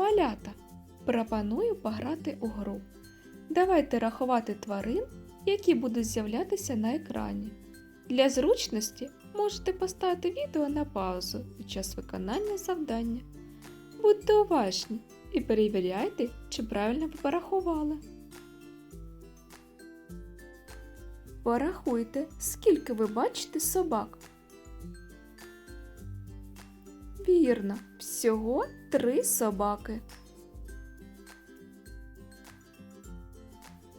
Малята, пропоную пограти у гру. Давайте рахувати тварин, які будуть з'являтися на екрані. Для зручності можете поставити відео на паузу під час виконання завдання. Будьте уважні і перевіряйте, чи правильно ви порахували. Порахуйте, скільки ви бачите собак. Вірно, всього три собаки.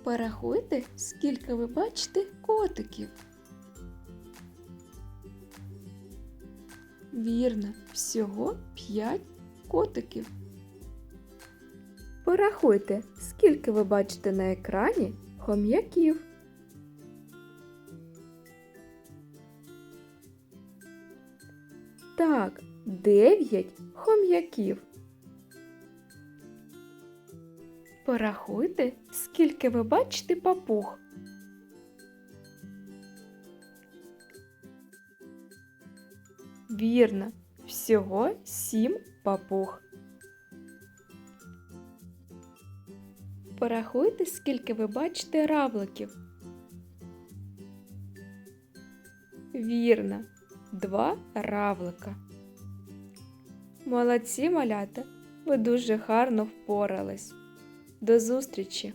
Порахуйте, скільки ви бачите котиків. Вірно, всього п'ять котиків. Порахуйте, скільки ви бачите на екрані хом'яків. Так, дев'ять хом'яків. Порахуйте, скільки ви бачите папуг. Вірно, всього сім папуг. Порахуйте, скільки ви бачите равликів. Вірно, два равлика. Молодці малята, ви дуже гарно впорались. До зустрічі!